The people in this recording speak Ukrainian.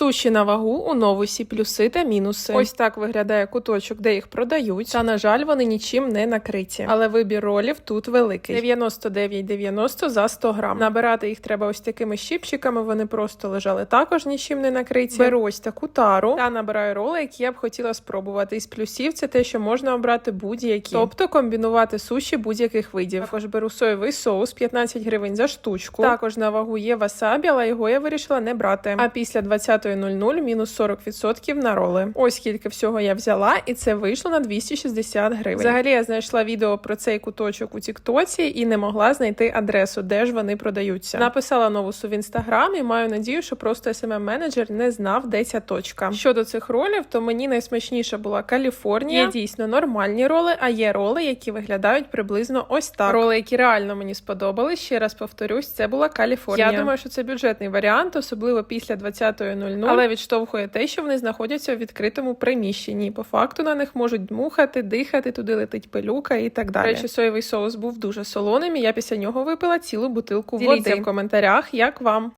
Суші на вагу у новусі плюси та мінуси. Ось так виглядає куточок, де їх продають. Та на жаль, вони нічим не накриті. Але вибір ролів тут великий. 99,90 за 100 грам. Набирати їх треба ось такими щипчиками. Вони просто лежали також нічим не накриті. Беру ось таку тару та набираю роли, які я б хотіла спробувати. Із плюсів це те, що можна обрати будь-які, тобто комбінувати суші будь-яких видів. Також беру соєвий соус 15 гривень за штучку. Також на вагу є васабі, але його я вирішила не брати. А після 20.00 мінус 40% на роли. Ось скільки всього я взяла, і це вийшло на 260 гривень. Взагалі я знайшла відео про цей куточок у Тіктоці і не могла знайти адресу, де ж вони продаються. Написала новусу в інстаграм і маю надію, що просто smm менеджер не знав, де ця точка. Щодо цих ролів, то мені найсмачніша була Каліфорнія. Є дійсно нормальні роли, а є роли, які виглядають приблизно ось так. Роли, які реально мені сподобались. Ще раз повторюсь, це була Каліфорнія. Я думаю, що це бюджетний варіант, особливо після 20.00, але відштовхує те, що вони знаходяться у відкритому приміщенні. По факту на них можуть дмухати, дихати, туди летить пилюка і так далі. Речі, соєвий соус був дуже солоним, і я після нього випила цілу бутилку води. Діліться в коментарях, як вам.